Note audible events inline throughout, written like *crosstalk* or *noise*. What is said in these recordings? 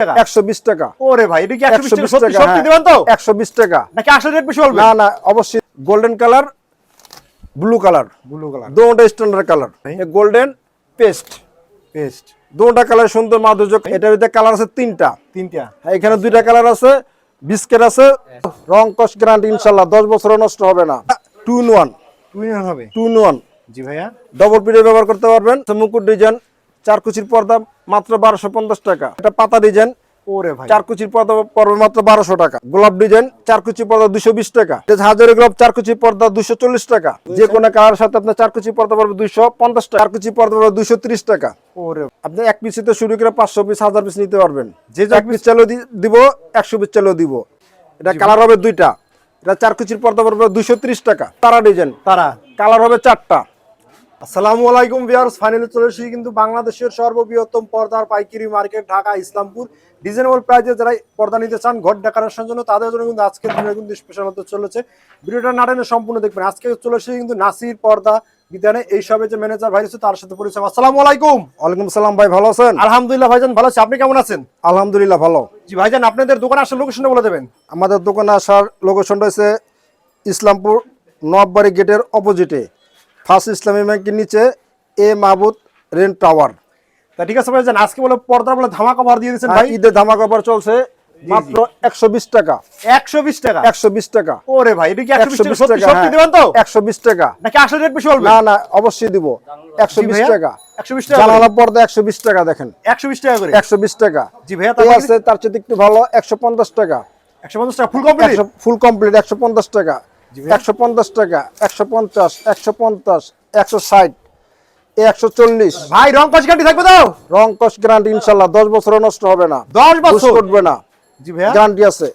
টাকা? একশো বিশ টাকা। ওরে ভাই এটা কি একশো বিশ একশো টাকা সত্যি দিবেন তো? একশো বিশ টাকা। নাকি আসলে রেট বেশি বলবেন? না না অবশ্যই golden colour blue colour. Blue colour. দুটা standard colour. Golden paste. Paste. দুটা কালার সুন্দর মাধুর্য। এটার ভিতরে কালার আছে তিনটা। তিনটা। এখানে দুইটা কালার আছে বিস্কেট আছে। রং কস গ্যারান্টি ইনশাল্লাহ দশ বছরও নষ্ট হবে না। Two in one. টুইন হবে? Two in one. জি ভাইয়া। ডবল পিডে ব্যবহার করতে পারবেন। মুকুট ডিজাইন চার কুচির পর্দা মাত্র বারোশো পঞ্চাশ টাকা। এটা পাতা ডিজাইন ওরে ভাই। চার কুচির পর্দা পড়বে মাত্র বারোশো টাকা। গোলাপ ডিজাইন চার কুচি পর্দা দুশো বিশ টাকা। হাজারি গোলাপ চার কুচি পর্দা দুশো চল্লিশ টাকা। যে কোনো কালার সাথে আপনার চার কুচি পর্দা পড়বে দুশো পঞ্চাশ টাকা। চার কুচি পর্দা পড়বে দুশো ত্রিশ টাকা। ওরে আপনি এক পিস থেকে শুরু করে পাঁচশো পিস হাজার পিস নিতে পারবেন। যে এক পিস চালেও দি- দিব একশো পিস চালেও দিব। এটা কালার হবে দুইটা। এটা চার কুচির পর্দা পড়বে দুশো ত্রিশ টাকা। তারা ডিজাইন। তারা। কালার হবে চারটা। আসসালামু আলাইকুম ভিউয়ার্স ফাইনালি চলে এসেছি কিন্তু বাংলাদেশের সর্ববৃহত্তম পর্দার পাইকারি মার্কেট ঢাকা ইসলামপুর। রিজনেবল প্রাইসে যারা পর্দা নিতে চান ঘর ডেকোরেশনের জন্য তাদের জন্য কিন্তু আজকের দিনে কিন্তু স্পেশাল হতে চলেছে। ভিডিওটা না টেনে সম্পূর্ণ দেখবেন। আজকে চলে এসেছি কিন্তু নাসির পর্দা বিদ্যানে এই সবে যে ম্যানেজার ভাই তার সাথে পরিচয়। আসসালামু আলাইকুম। ওয়ালাইকুম সালাম ভাই ভালো আছেন? আলহামদুলিল্লাহ ভাইজান ভালো আছি। আপনি কেমন আছেন? আলহামদুলিল্লাহ ভালো। জি ভাইজান আপনাদের দোকান আসার লোকেশনটা বলে দেবেন। আমাদের দোকানে আসার লোকেশন রয়েছে ইসলামপুর নববাড়ি গেটের অপোজিটে ফার্স্ট ইসলামী ব্যাংকের নিচে এ মাহবুদ রেন্ট টাওয়ার তা ঠিক আছে ভাইজান আজকে বলে পর্দা বলে ধামাকা ভর দিয়ে দিয়েছেন ভাই ঈদের ধামাকা অফার চলছে মাত্র একশো বিশ টাকা একশো বিশ টাকা একশো বিশ টাকা ওরে ভাই এটা কি একশো বিশ একশো টাকা বিশ সত্যি দিবেন তো একশো বিশ টাকা নাকি আসলে রেট বেশি বলবেন না না অবশ্যই দিব একশো জি বিশ ভাইয়া? টাকা 120 টাকা জানালা পর্দা একশো বিশ টাকা দেখেন একশো বিশ টাকা করে একশো বিশ টাকা জি ভাইয়া এই আছে তার চেয়ে একটু ভালো একশো পঞ্চাশ টাকা একশো পঞ্চাশ টাকা ফুল কমপ্লিট ফুল কমপ্লিট একশো পঞ্চাশ টাকা জি ভাইয়া। একশো পঞ্চাশ টাকা একশো পঞ্চাশ একশো পঞ্চাশ একশো ষাট একশো চল্লিশ। ভাই রং গাড়ি থাকবে তো? রং গ্যারান্টি ইনশাল্লাহ দশ বছরও নষ্ট হবে না। দশ বছর? করবে না। গ্যারান্টি আছে।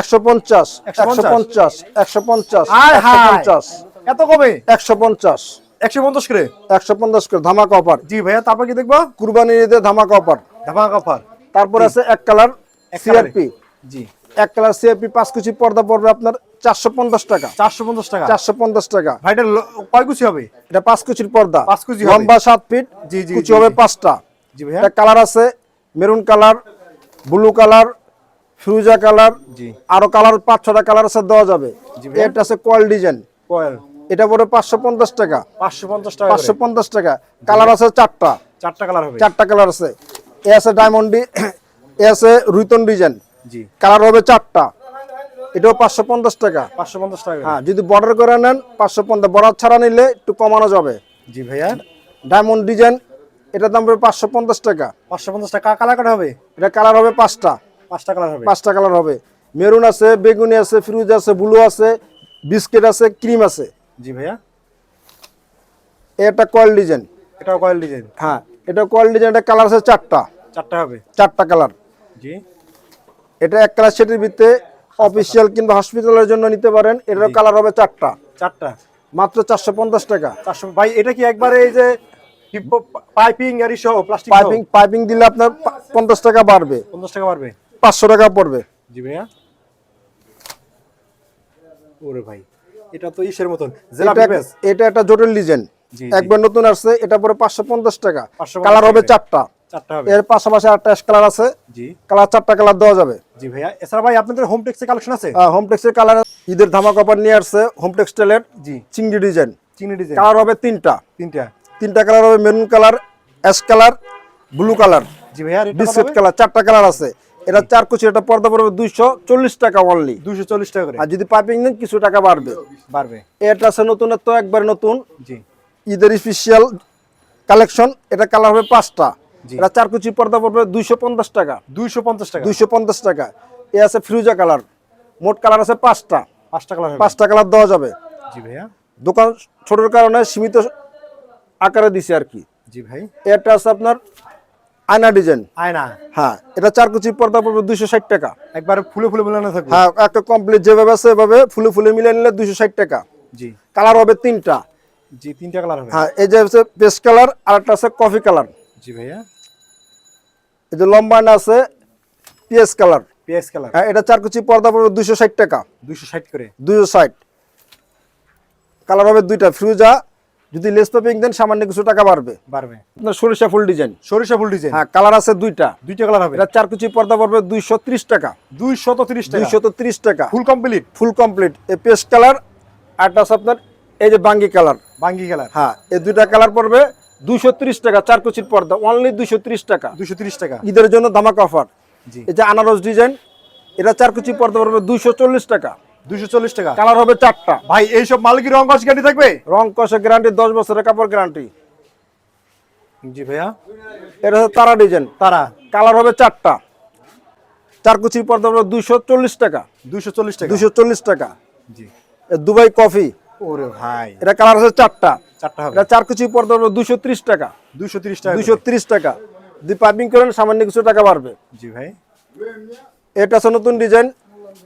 একশো পঞ্চাশ একশো 150 পঞ্চাশ একশো পঞ্চাশ একশো পঞ্চাশ। এত কমে? একশো পঞ্চাশ। একশো পঞ্চাশ করে? একশো পঞ্চাশ করে ধামাকা অফার জি ভাইয়া তারপর কি দেখব? কুরবানি ঈদে ধামাকা অফার ধামাকা অফার তারপর আছে এক কালার সিআরপি জি। এক কালার সিআরপি পাঁচ কুচি পর্দা পড়বে আপনার চারশো পঞ্চাশ টাকা। চারশো পঞ্চাশ টাকা? চারশো পঞ্চাশ টাকা। ভাইটা ল- কয় কুচি হবে? এটা পাঁচ কুচির পর্দা। পাঁচ কুচি। লম্বা সাত ফিট জি, জি, কুচি হবে পাঁচটা। জি কালার আছে মেরুন কালার ব্লু কালার ফিরুজা কালার জি। আরও কালার পাঁচ ছটা কালার আছে দেওয়া যাবে। এটা আছে কয়েল ডিজাইন। কয়েল। এটা পড়ে পাঁচশো পঞ্চাশ টাকা। পাঁচশো পঞ্চাশ টাকা পাঁচশো পঞ্চাশ টাকা। কালার আছে চারটা। চারটা কালার হবে। চারটা কালার আছে। এ আছে ডায়মন্ড এ আছে রুইতন ডিজাইন। জি। কালার হবে চারটা। এটাও পাঁচশো পঞ্চাশ টাকা। পাঁচশো পঞ্চাশ টাকা হ্যাঁ যদি বর্ডার করে নেন পাঁচশো পঞ্চাশ বর্ডার ছাড়া নিলে একটু কমানো যাবে। জি ভাইয়া। ডায়মন্ড ডিজাইন এটার দাম পড়বে পাঁচশো পঞ্চাশ টাকা। পাঁচশো পঞ্চাশ টাকা কালার কাটা হবে? এটা কালার হবে পাঁচটা। পাঁচটা কালার হবে। পাঁচটা কালার হবে। মেরুন আছে বেগুনি আছে ফিরুজ আছে ব্লু আছে বিস্কিট আছে ক্রিম আছে। জি ভাইয়া। এটা কয়েল ডিজাইন এটা কয়েল ডিজাইন হ্যাঁ এটা কয়েল ডিজাইন এটা কালার আছে চারটা। চারটা হবে। চারটা কালার জি। এটা এক কালার সেটের ভিতরে অফিসিয়াল কিংবা হসপিটালের জন্য নিতে পারেন। এটার কালার হবে চারটা। চারটা। মাত্র চারশো পঞ্চাশ টাকা। চারশো ভাই এটা কি একবারে এই যে পাইপিং আর সহ প্লাস্টিক পাইপিং পাইপিং দিলে আপনার পঞ্চাশ টাকা বাড়বে। পঞ্চাশ টাকা পারবে পাঁচশো টাকা পড়বে। জি ভাইয়া। ওরে ভাই এটা তো ইসের মতন। এটা একটা জটিল ডিজাইন। একবার নতুন আসছে এটা পরে পাঁচশো পঞ্চাশ টাকা। কালার হবে চারটা। এর পাশাপাশি একটা কালার আছে। জি। কালার চারটা কালার দেওয়া যাবে। জি ভাইয়া। এছাড়া ভাই আপনাদের হোম টেক্সের কালেকশন আছে? হোম টেক্সের কালার ঈদের ধামাক অফার নিয়ে আসছে হোম টেক্সটাইলের জি। চিংড়ি ডিজাইন চিনি ডিজাইন কালার হবে তিনটা। তিনটা। তিনটা কালার হবে maroon colour ash colour blue colour জি ভাইয়া বিস্কিট কালার চারটা কালার আছে। এটা চার কুচি এটা পর্দা পড়বে দুইশো চল্লিশ টাকা অনলি দুশো চল্লিশ টাকা করে। আর যদি পাইপিং নেন কিছু টাকা বাড়বে। বাড়বে। এটা আছে নতুনত্ব একবার নতুন। জি। ঈদের স্পেশাল কালেকশন এটা কালার হবে পাঁচটা। এটা চার কুচি পর্দা পড়বে দুইশো পঞ্চাশ টাকা। দুইশো পঞ্চাশ টাকা। দুইশো পঞ্চাশ টাকা। এ আছে ফিরুজা কালার। মোট কালার আছে পাঁচটা। পাঁচটা কালার পাঁচটা কালার দেওয়া যাবে। জি ভাইয়া। দোকান ছোটোর কারণে সীমিত আকারে দিছে আর কি। জি ভাই। এটা আছে আপনার আয়না ডিজাইন। আয়না। হ্যাঁ এটা চার কুচি পর্দা পড়বে দুইশো ষাট টাকা। একবার ফুলে ফুলে মিলানো থাকবে। হ্যাঁ একটা কমপ্লিট যেভাবে আছে এভাবে ফুলে ফুলে মিলে নিলে দুইশো ষাট টাকা। জি। কালার হবে তিনটা। জি তিনটা কালার হবে। হ্যাঁ এই যে হচ্ছে পেস্ট কালার আর একটা আছে কফি কালার জি ভাইয়া। এই যে লম্বা আয়না আছে পিএস কালার। PS colour. হ্যাঁ এটা চার কুচি পর্দা পড়বে দুইশো ষাট টাকা। দুইশো ষাট করে। দুইশো ষাট। কালার হবে দুইটা ফিরুজা। যদি লেস পাইপিং দেন সামান্য কিছু টাকা বাড়বে। বাড়বে। আপনার সরিষা ফুল ডিজাইন। সরিষা ফুল ডিজাইন। হ্যাঁ কালার আছে দুইটা। দুইটা কালার হবে। এটা চার কুচি পর্দা পড়বে দুইশো ত্রিশ টাকা। দুইশত তিরিশ টাকা। দুইশত ত্রিশ টাকা। ফুল কমপ্লিট ফুল কমপ্লিট এই পেস্ট কালার আছে আপনার এই যে বাঙ্গি কালার। বাঙ্গি কালার। হ্যাঁ এই দুইটা কালার পড়বে ত্রিশ টাকা চার কুচির পর্দা অনলি ত্রিশ টাকা। তিরিশ টাকা। ঈদের জন্য ধামাকা অফার যে আনারস ডিজাইন এটা চার কুচি পর্দা পড়বে চল্লিশ টাকা। দুইশো চল্লিশ টাকা। কালার হবে চারটা। ভাই এইসব মাল কি রং কস গ্যারান্টি থাকবে? রং কষে গ্যারান্টি দশ বছরের কাপড় গ্যারান্টি জি ভাইয়া। এটা হচ্ছে তারা ডিজাইন তারা। কালার হবে চারটা। চার কুচি পর্দা পড়বে দুইশো চল্লিশ টাকা। দুইশো চল্লিশ টাকা। দুইশো চল্লিশ টাকা। জি। দুবাই কফি ওরে ভাই। এটা কালার আছে চারটা। চারটা হবে। এটা চার কুচি পর্দা পড়বে ত্রিশ টাকা। তিরিশ টাকা ত্রিশ টাকা। যদি পাইপিং করেন সামান্য কিছু টাকা বাড়বে। জি ভাই। এটা নতুন ডিজাইন।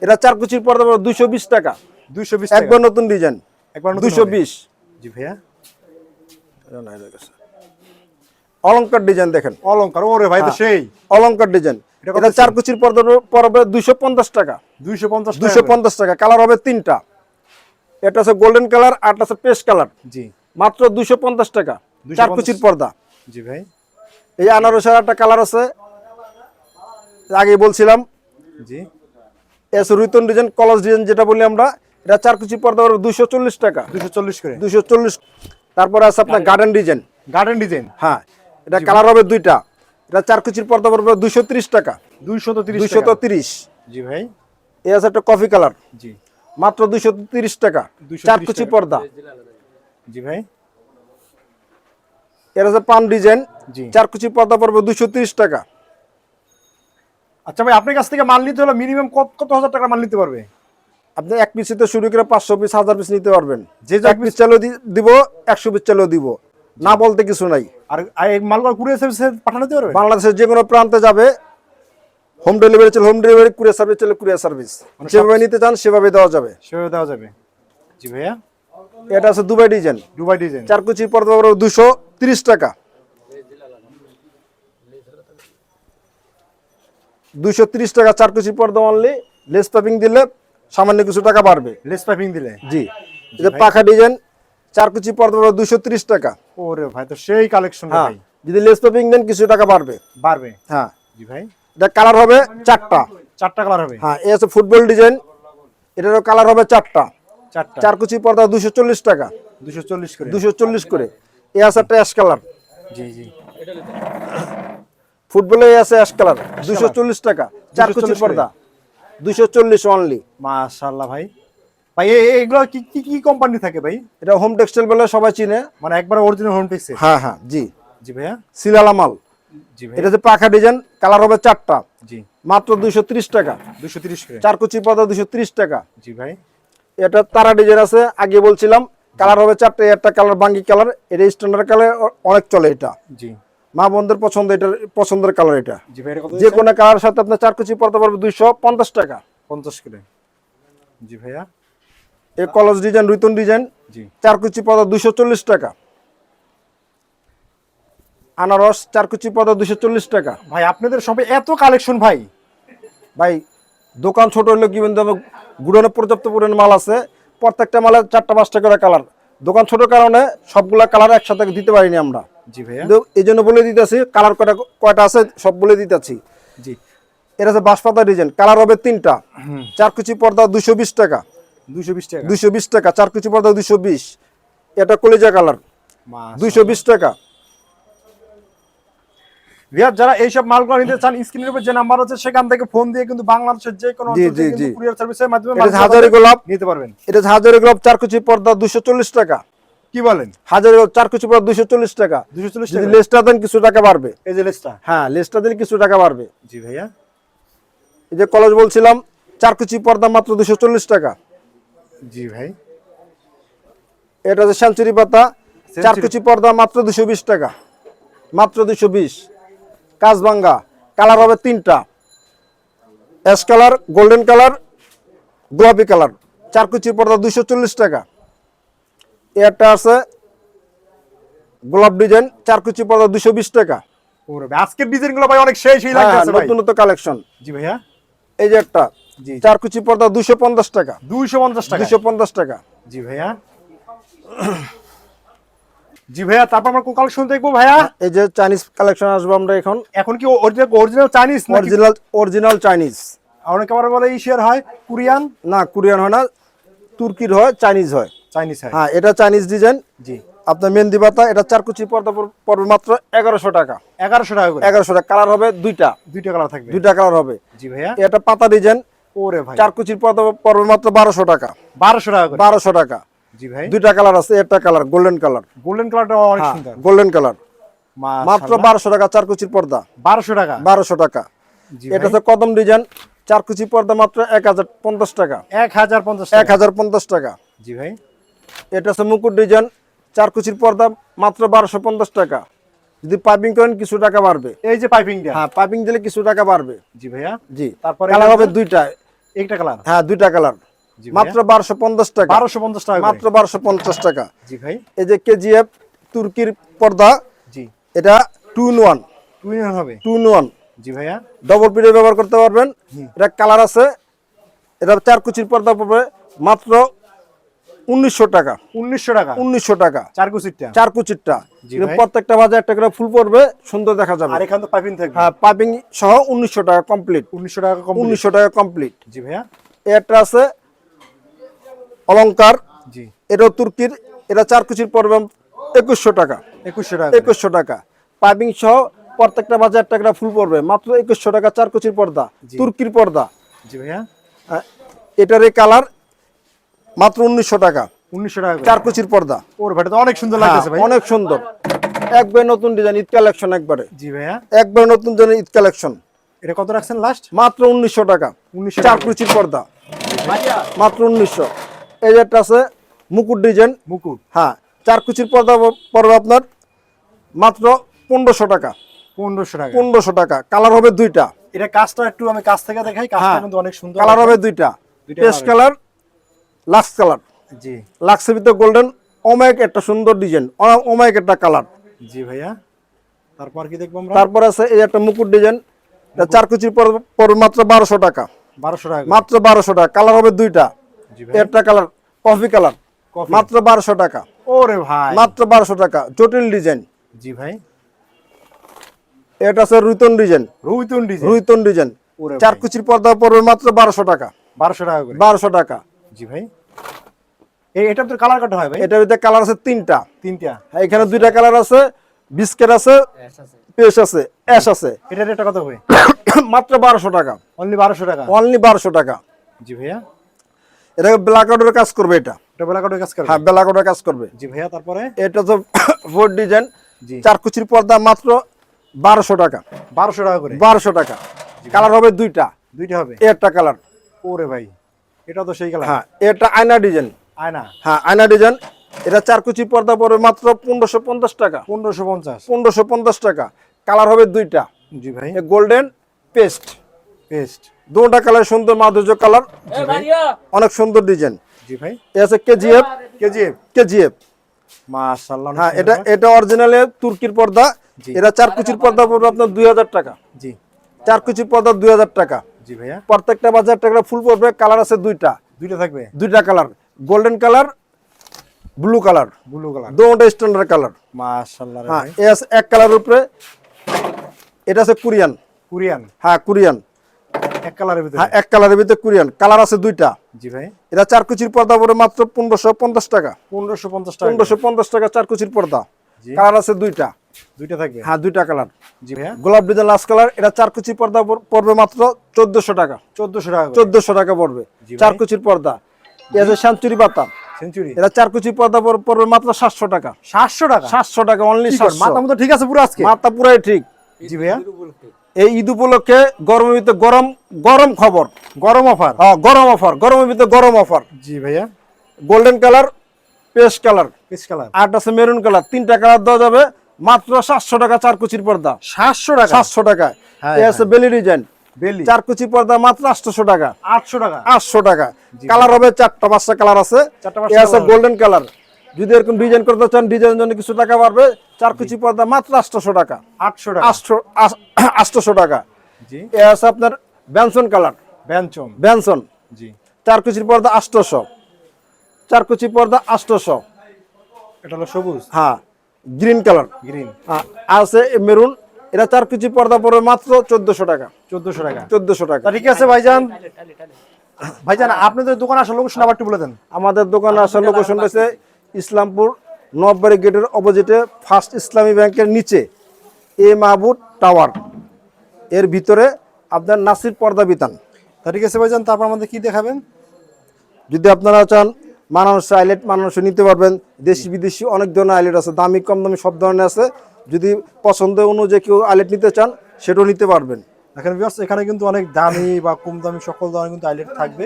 এটা চার কুচির পর্দা পড়বে দুইশো বিশ টাকা। দুইশো বিশ একবার নতুন ডিজাইন। একবার নতুন বিশ। জি ভাইয়া। অলংকার ডিজাইন দেখেন। অলংকার ওরে ভাই তো হ্যাঁ। সেই। অলংকার ডিজাইন। এটা চার কুচির পর্দা পড়বে দুইশো পঞ্চাশ টাকা। দুইশো পঞ্চাশ দুইশো পঞ্চাশ টাকা। কালার হবে তিনটা। এটা আছে গোল্ডেন কালার আর আছে পেস্ট কালার জি। মাত্র দুইশো পঞ্চাশ টাকা। 250 চার কুচির পর্দা। জি ভাই। এই আনারসের একটা কালার আছে। আগে বলছিলাম জি। এস রুইতন ডিজাইন কলস ডিজাইন যেটা বলি আমরা এটা চার কুচি পর্দা দুইশো চল্লিশ টাকা। দুইশো চল্লিশ করে। দুইশো চল্লিশ। তারপরে আছে আপনার গার্ডেন ডিজাইন গার্ডেন ডিজাইন হ্যাঁ এটা কালার হবে দুইটা। এটা চার কুচির পর্দা পড়বে দুইশো ত্রিশ টাকা। দুইশো তো তিরিশ। জি ভাই। এই আছে একটা কফি কালার জি। মাত্র দুইশো তিরিশ টাকা। 230 চার কুচি পর্দা। জি ভাই। এর আছে পান ডিজাইন চার কুচি পর্দা পড়বে তিরিশ টাকা। আচ্ছা ভাই আপনার কাছ থেকে মাল নিতে হলে মিনিমাম কত কত হাজার টাকা মাল নিতে পারবে? আপনি এক পিস থেকে শুরু করে পাঁচশো পিস হাজার পিস নিতে পারবেন। যে এক পিস চালেও দিব একশো পিস চালেও দিব। না বলতে কিছু নাই। আর মালগুলো কুরিয়ার সার্ভিসে পাঠানো যেতে পারবে? বাংলাদেশের যে কোনো প্রান্তে যাবে হোম ডেলিভারি চলে হোম ডেলিভারি কুরিয়ার সার্ভিস চলে কুরিয়ার সার্ভিস মানে যেভাবে নিতে চান সেভাবে দেওয়া যাবে। সেভাবে দেওয়া যাবে। জি ভাইয়া। এটা আছে দুবাই ডিজাইন। Dubai design. চার কুচি পর্দা দুশো তিরিশ টাকা। দুশো তিরিশ টাকা চার কুচি পর্দা অনলি লেস পাইপিং দিলে সামান্য কিছু টাকা বাড়বে। লেস পাইপিং দিলে? জি। যে পাখা ডিজাইন চার কুচি পর্দা দুশো তিরিশ টাকা। ওরে ভাই তো সেই কালেকশন হ্যাঁ ভাই। যদি লেস পাইপিং দেন কিছু টাকা বাড়বে। বাড়বে? হ্যাঁ। জি ভাই। এটা কালার হবে চারটা। চারটা কালার হবে? হ্যাঁ এ আছে ফুটবল ডিজাইন এটারও কালার হবে চারটা। চার কুচি পর্দা দুশো চল্লিশ টাকা। দুশো চল্লিশ করে। দুশো চল্লিশ করে। এ আছে একটা অ্যাশ কালার জি জি। ফুটবলে এ আছে অ্যাশ কালার দুশো চল্লিশ টাকা। চার কুচি পর্দা। দুশো চল্লিশ অনলি মাশাআল্লাহ ভাই। ভাই এ- এ- এগুলো কি কি কি কোম্পানি থাকে ভাই? এটা হোম টেক্সটাইল বলে সবাই চিনে। মানে একবার অরিজিনাল হোম টেক্সে হ্যাঁ হ্যাঁ জি। জি ভাইয়া। সিলালা মাল। জি ভাই এটা যে পাখা ডিজাইন কালার হবে চারটা। জি। মাত্র ত্রিশ টাকা। দুশো তিরিশ চার কুচি পর্দা দুশো ত্রিশ টাকা। জি ভাই। এটা তারা ডিজাইন আছে আগে বলছিলাম কালার হবে চারটে একটা কালার বাঙ্গি কালার এটা স্ট্যান্ডার্ড কালার অনেক চলে এটা। জি। মা বোনদের পছন্দ এটা পছন্দের কালার এটা। যে কোনো কালার সাথে আপনার চার কুচি পড়তে পারবে দুইশো পঞ্চাশ টাকা। পঞ্চাশ করে। জি ভাইয়া। এই কলস ডিজাইন রুতন ডিজাইন জি। চার কুচি পদা দুশো চল্লিশ টাকা। আনারস চার কুচি পদা দুশো চল্লিশ টাকা। ভাই আপনাদের সবে এত কালেকশন ভাই। ভাই দোকান ছোট হলেও কি বলতে গুড়ানো পর্যাপ্ত পরিমাণ মাল আছে। প্রত্যেকটা মালের চারটা পাঁচটা করে কালার দোকান ছোট কারণে সবগুলা কালার একসাথে দিতে পারিনি আমরা। জি ভাইয়া। এই জন্য বলে দিতেছি কালার কয়টা কয়টা আছে সব বলে দিতেছি। জি। এটা আছে বাঁশপাতা ডিজাইন কালার হবে তিনটা। চার কুচি পর্দা দুশো বিশ টাকা। দুশো বিশ টাকা। দুশো বিশ টাকা চার কুচি পর্দা দুশো বিশ। এটা কলিজা কালার দুইশো বিশ টাকা। রিয়াদ যারা এইসব মালগুলো নিতে চান স্ক্রিনের উপর যে নাম্বার আছে সেখান থেকে ফোন দিয়ে কিন্তু বাংলাদেশের যে কোনো। কুরিয়ার সার্ভিসের মাধ্যমে হাজারি গোলাপ। নিতে পারবেন। এটা হাজারি গোলাপ চার কুচি পর্দা দুশো চল্লিশ টাকা। কি বলেন? হাজারি গোলাপ চার কুচি পর্দা দুশো চল্লিশ টাকা। দুশো চল্লিশ টাকা? লেসটা দেন কিছু টাকা বাড়বে। এই যে লিস্টটা হ্যাঁ লেসটা দিলে কিছু টাকা বাড়বে। জি ভাইয়া। এই যে কলেজ বলছিলাম চার কুচি পর্দা মাত্র দুশো চল্লিশ টাকা। জি ভাই। এটা হচ্ছে সেঞ্চুরি পাতা। চার কুচি পর্দা মাত্র দুশো বিশ টাকা। মাত্র দুশো বিশ। কাজবাঙ্গা কালার হবে তিনটা। অ্যাশ কালার গোল্ডেন কালার গোলাপি কালার চার কুচি পর্দা দুশো চল্লিশ টাকা। একটা আছে গোলাপ ডিজাইন চার কুচি পর্দা দুশো বিশ টাকা। আজকের ডিজাইনগুলো ভাই অনেক সেই সেই হ্যাঁ, নতুন নতুন কালেকশন জি ভাইয়া। এই যে একটা জি। চার কুচি পর্দা দুশো পঞ্চাশ টাকা। দুইশো পঞ্চাশ টাকা। দুশো পঞ্চাশ টাকা। জি ভাইয়া। জি ভাইয়া তারপর আমরা কোন কালেকশন দেখব ভাইয়া? এই যে চাইনিজ কালেকশন আসব আমরা এখন। এখন কি original original Chinese original original Chinese অনেকে আবার বলে এশিয়ার হয় কোরিয়ান? না কোরিয়ান হয় না তুর্কির হয় চাইনিজ হয়। চাইনিজ হয়। হ্যাঁ এটা চাইনিজ ডিজাইন জি। আপনার মেহেন্দি পাতা এটা চার কুচি পর্দা পর- পড়বে মাত্র এগারোশো টাকা। এগারোশো টাকা করে? এগারোশো টাকা। কালার হবে দুইটা। দুইটা কালার থাকবে। দুইটা কালার হবে। জি ভাইয়া। এটা পাতা ডিজাইন ওরে ভাই। চার কুচির পর্দা পড়বে মাত্র বারোশো টাকা। বারোশো টাকা বারোশো টাকা। জি ভাই। দুইটা কালার আছে একটা কালার গোল্ডেন কালার। গোল্ডেন কালারটা অনেক সুন্দর। Golden colour. মাত্র বারোশো টাকা চার কুচির পর্দা। বারোশো টাকা? বারোশো টাকা। এটা হচ্ছে কদম ডিজাইন চার কুচি পর্দা মাত্র এক হাজার পঞ্চাশ টাকা। এক হাজার পঞ্চাশ এক টাকা। হাজার পঞ্চাশ টাকা। জি ভাই। এটা হচ্ছে মুকুট ডিজাইন চার কুচির পর্দা মাত্র বারোশো পঞ্চাশ টাকা। যদি পাইপিং করেন কিছু টাকা বাড়বে। এই যে পাইপিংটা হ্যাঁ পাইপিং দিলে কিছু টাকা বাড়বে। জি ভাইয়া। জি। তারপরে কালার হবে দুইটা। একটা কালার? হ্যাঁ দুইটা কালার। মাত্র বারোশো পঞ্চাশ টাকা। বারোশো পঞ্চাশ টাকা মাত্র বারোশো পঞ্চাশ টাকা। জি ভাই। এই যে কেজিএফ তুর্কির পর্দা জি। এটা two in one two in হবে। টু ইন ওয়ান জি ভাইয়া। ডবল পিডে ব্যবহার করতে পারবেন। এটা কালার আছে। এটা চার কুচির পর্দা পড়বে। মাত্র উনিশশো টাকা। উনিশশো টাকা। উনিশশো টাকা। চার কুচিরটা চার কুচিরটা। প্রত্যেকটা বাজে একটা করে ফুল পড়বে। সুন্দর দেখা যাবে। আর এখানে তো পাইপিং থাকবে। হ্যাঁ পাইপিং সহ উনিশশো টাকা কমপ্লিট উনিশশো টাকা উনিশশো টাকা কমপ্লিট জি ভাইয়া। এটা আছে অলংকার জি। এটা তুর্কির এটা চার কুচির পড়বে একুশশো টাকা। একুশশো টাকা একুশশো টাকা। পাইপিং সহ প্রত্যেকটা বাজে একটা করে ফুল পড়বে মাত্র একুশশো টাকা চার কুচির পর্দা তুর্কির পর্দা। জি ভাইয়া। হ্যাঁ, এটার এই কালার মাত্র উনিশশো টাকা। উনিশশো টাকা পর্দা। ওর অনেক সুন্দর হ্যাঁ, লাগতেছে ভাই অনেক সুন্দর। একবার নতুন ডিজাইন ঈদ কালেকশন একবারে। জি ভাইয়া। একবার নতুন ডিজাইন ঈদ কালেকশন এটা কত রাখছেন লাস্ট মাত্র উনিশশো টাকা। 1900 চার টাকা। কুচির পর্দা। মাত্র উনিশশো। এই যে আছে মুকুট ডিজাইন মুকুট। হ্যাঁ চার কুচির পর্দা পড়বে আপনার মাত্র পনেরোশো টাকা। পনেরোশো টাকা। পনেরোশো টাকা। কালার হবে দুইটা। এটা কাজটা একটু আমি কাছ থেকে দেখাই কাজটা হ্যাঁ। কিন্তু অনেক সুন্দর কালার হবে। দুইটা। পেস্ট কালার লাক্স কালার জি। লাক্সের ভিতরে গোল্ডেন ওমাইক একটা সুন্দর ডিজাইন ওমাইক একটা কালার জি ভাইয়া। তারপর কি দেখব আমরা? তারপর আছে এই একটা মুকুট ডিজাইন এটা চার কুচির পর মাত্র বারোশো টাকা। বারোশো টাকা মাত্র বারোশো টাকা। কালার হবে দুইটা। একটা কালার কফি কালার। মাত্র বারোশো টাকা। ওরে ভাই। মাত্র বারোশো টাকা জটিল ডিজাইন। জি ভাই। এটা আছে রুইতন ডিজাইন। রুইতুন ডিজাইন। রুইতন ডিজাইন। চার কুচির পর্দা পড়বে মাত্র বারোশো টাকা। বারোশো টাকা করে। বারোশো টাকা। জি ভাই। এই এটা তো কালার কাটা হয় ভাই? এটার ভিতরে কালার আছে তিনটা। তিনটা। হ্যাঁ, এখানে দুইটা কালার আছে বিস্কেট আছে পেস আছে। অ্যাশ আছে। এটা রেটটা কত হবে *coughs* মাত্র বারোশো টাকা। অনলি বারোশো টাকা। অনলি বারোশো টাকা। জি ভাইয়া। এটাকে ব্ল্যাক আউটের কাজ করবে এটা। এটা কাজ করবে? হ্যাঁ ব্ল্যাক আউটের কাজ করবে। জি ভাইয়া তারপরে? এটা তো ফোর ডিজাইন জি। চার কুচির পর্দা মাত্র বারোশো টাকা। বারোশো টাকা করে? বারোশো টাকা। কালার হবে দুইটা। দুইটা হবে? একটা কালার ওরে ভাই এটা তো সেই কালার হ্যাঁ এটা আয়না ডিজাইন আয়না? হ্যাঁ আয়না ডিজাইন এটা চার কুচি পর্দা পড়বে মাত্র পনেরোশো পঞ্চাশ টাকা। পনেরোশো পঞ্চাশ। পনেরোশো পঞ্চাশ টাকা। কালার হবে দুইটা। জি ভাই। Golden paste paste. দুটা কালার সুন্দর মাধুর্য কালার। অনেক সুন্দর ডিজাইন জি ভাই। আছে কেজিএফ। কেজিএফ। কেজিএফ। মাশাআল্লাহ হ্যাঁ এটা এটা অরিজিনালে তুর্কির পর্দা। এটা চার কুচির পর্দা পড়বে আপনার দুই হাজার টাকা। জি। চার কুচির পর্দা দুই হাজার টাকা। জি ভাইয়া। প্রত্যেকটা বাজার টাকা ফুল পড়বে কালার আছে দুইটা। দুইটা থাকবে? দুইটা colour. Golden colour blue colour. Blue colour. দুটা স্ট্যান্ডার্ড কালার। মাশাআল্লাহ হ্যাঁ ভাই। এ আছে এক কালার উপরে। এটা আছে কোরিয়ান। কোরিয়ান। হ্যাঁ কোরিয়ান। এক কালারের ভিতরে। হ্যাঁ এক কালারের ভিতরে কোরিয়ান। কালার আছে দুইটা। জি ভাই। এটা চার কুচির পর্দা মাত্র টাকা। পনেরোশো পঞ্চাশ টাকা। পনেরোশো পঞ্চাশ টাকা চার কুচির পর্দা। কালার আছে দুইটা। দুইটা থাকবে? হ্যাঁ দুইটা কালার। জি ভাইয়া। গোলাপ ডিজাইন লাস্ট কালার এটা চার কুচি পর্দা পড়বে মাত্র চোদ্দশো টাকা। চোদ্দশো টাকা করে। চোদ্দশো টাকা পড়বে। জি চার কুচির পর্দা। এটা আছে পাতা সেঞ্চুরি? এটা চার কুচি পর্দা পড়বে মাত্র সাতশো টাকা। সাতশো টাকা? সাতশো টাকা অনলি কি মাথা মতো ঠিক আছে পুরো আজকে? মাথা পুরাই ঠিক। জি ভাইয়া। এই ঈদ উপলক্ষে গরমের ভিতরে গরম গরম খবর। গরম অফার? হ্যাঁ গরম অফার গরমের ভিতরে গরম অফার। জি ভাইয়া। Golden colour paste colour piece colour আর আছে মেরুন কালার তিনটা কালার দেওয়া যাবে। মাত্র সাতশো টাকা চার কুচির পর্দা। সাতশো টাকা? সাতশো টাকা। হ্যাঁ, এ আছে বেলি ডিজাইন বেলি চার কুচি পর্দা মাত্র আটশোশো টাকা। আটশো টাকা? আটশো টাকা। কালার হবে চারটা পাঁচটা কালার আছে। গোল্ডেন কালার যদি এরকম ডিজাইন করতে চান ডিজাইনের জন্য কিছু টাকা বাড়বে। চার কুচি পর্দা মাত্র আটশোশো টাকা। আটশো টাকা। আটশো আটশোশো টাকা। জি। এ আছে আপনার ব্যানসন কালার ব্যঞ্চন ব্যানসন জি। চার কুচির পর্দা আটশোশো। চার কুচি পর্দা আটশোশো। এটা হলো সবুজ? হ্যাঁ গ্রিন কালার গ্রিন হ্যাঁ আছে মেরুন এটা চার কেজি পর্দা পড়বে মাত্র চোদ্দশো টাকা। চোদ্দশো টাকা। চোদ্দশো টাকা। ঠিক আছে ভাইজান। ভাইজান আপনাদের দোকান আসলে লোকেশন আবার একটু বলে দেন। আমাদের দোকানে আসার লোকেশন রয়েছে ইসলামপুর নববাড়ি গেটের অপোজিটে ফার্স্ট ইসলামী ব্যাংকের নিচে এ মাহবুদ টাওয়ার। এর ভিতরে আপনার নাসির পর্দা বিতান। ঠিক আছে ভাইজান তারপর আমাদের কি দেখাবেন? যদি আপনারা চান মানুষ আইলেট মানুষ নিতে পারবেন। দেশি বিদেশি অনেক ধরনের আইলেট আছে দামি কম দামি সব ধরনের আছে। যদি পছন্দ অনুযায়ী কেউ আইলেট নিতে চান সেটাও নিতে পারবেন। এখানে viewers, এখানে কিন্তু অনেক দামি বা কম দামি সকল ধরনের কিন্তু আইলেট থাকবে।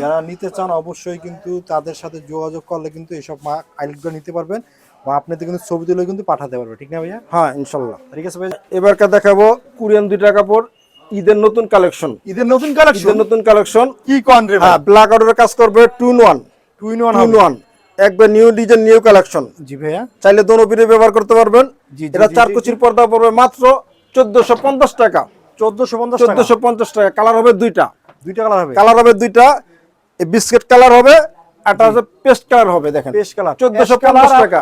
যারা নিতে চান অবশ্যই কিন্তু তাদের সাথে যোগাযোগ করলে কিন্তু এইসব আইলেটগুলো নিতে পারবেন বা আপনাদের কিন্তু ছবি তুলে কিন্তু পাঠাতে পারবে ঠিক না ভাইয়া? হ্যাঁ ইনশাল্লাহ। ঠিক আছে ভাই এবারকার দেখাবো কোরিয়ান দুইটা কাপড় ঈদের নতুন কালেকশন। ঈদের নতুন কালেকশন? ঈদের নতুন কালেকশন। কি কন রে হ্যাঁ ব্ল্যাক আউটের কাজ করবে two in one. Two in one two in one. একবার নিউ ডিজাইন নিউ কালেকশন। জি ভাইয়া। চাইলে দোনো পিঠে ব্যবহার করতে পারবেন। জি, এটা চার কুচির পর্দা পড়বে মাত্র চোদ্দশো পঞ্চাশ টাকা। চোদ্দশো পঞ্চাশ টাকা? চোদ্দশো পঞ্চাশ টাকা। কালার হবে দুইটা। দুইটা কালার হবে? কালার হবে দুইটা। বিস্কিট কালার হবে এটা হচ্ছে পেস্ট কালার হবে দেখেন। Paste colour. 1450 টাকা।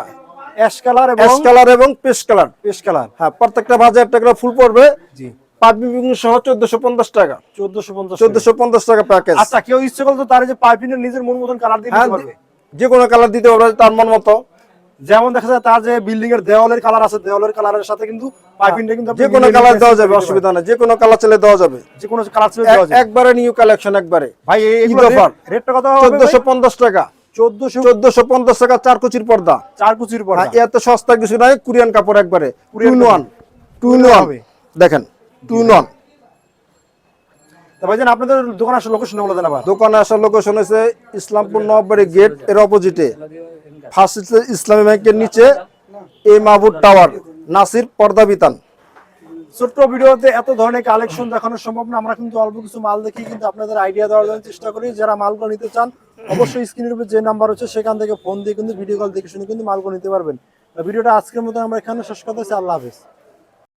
অ্যাশ কালার এবং অ্যাশ কালার এবং পেস্ট কালার। Paste colour. হ্যাঁ প্রত্যেকটা ভাজে একটা করে ফুল পড়বে। জি। পাইপিং সহ টাকা। চোদ্দশো পঞ্চাশ চোদ্দশো পঞ্চাশ টাকা প্যাকেজ আচ্ছা কেউ ইচ্ছে করলে তো তার যে পাইপিনের নিজের মন মতন কালার দিয়ে হ্যাঁ দিতে পারবে। যে কোনো কালার দিতে পারবে তার মন মতো। যেমন দেখা যায় তার যে বিল্ডিং এর দেওয়ালের কালার আছে দেওয়ালের কালারের সাথে কিন্তু পাইপিংটা কিন্তু যে কোনো কালার দেওয়া যাবে অসুবিধা নেই যে কোনো কালার চলে দেওয়া যাবে। যে কোনো কালার এক- দেওয়া যাবে। একবারে নিউ কালেকশন একবারে। ভাই এই- এইগুলো রেটটা কত হবে চোদ্দশো পঞ্চাশ টাকা। চোদ্দশো চোদ্দশো পঞ্চাশ টাকা চার কুচির পর্দা। চার কুচির পর হ্যাঁ, এত সস্তা কিছু নাই কোরিয়ান কাপড় একবারে। Two in. One two in one দেখেন টু ইন ওয়ান ভাইজান আপনাদের দোকান আসলে লোকেশন বলে দেন আবার। দোকানে আসার লোকেশন হয়েছে ইসলামপুর নববাড়ি গেটের অপোজিটে ফার্স্ট ইসলামী ব্যাংকের নিচে এ মাহবুব টাওয়ার নাসির পর্দা বিতান। ছোট্ট ভিডিওতে এত ধরনের কালেকশন দেখানো সম্ভব না আমরা কিন্তু অল্প কিছু মাল দেখি কিন্তু আপনাদের আইডিয়া দেওয়ার জন্য চেষ্টা করি। যারা মালগুলো নিতে চান অবশ্যই স্ক্রিনের উপর যে নাম্বার হচ্ছে সেখান থেকে ফোন দিয়ে কিন্তু ভিডিও কল দেখে শুনে কিন্তু মালগুলো নিতে পারবেন। ভিডিওটা আজকের মতো আমরা এখানে শেষ করতেছি আল্লাহ হাফেজ।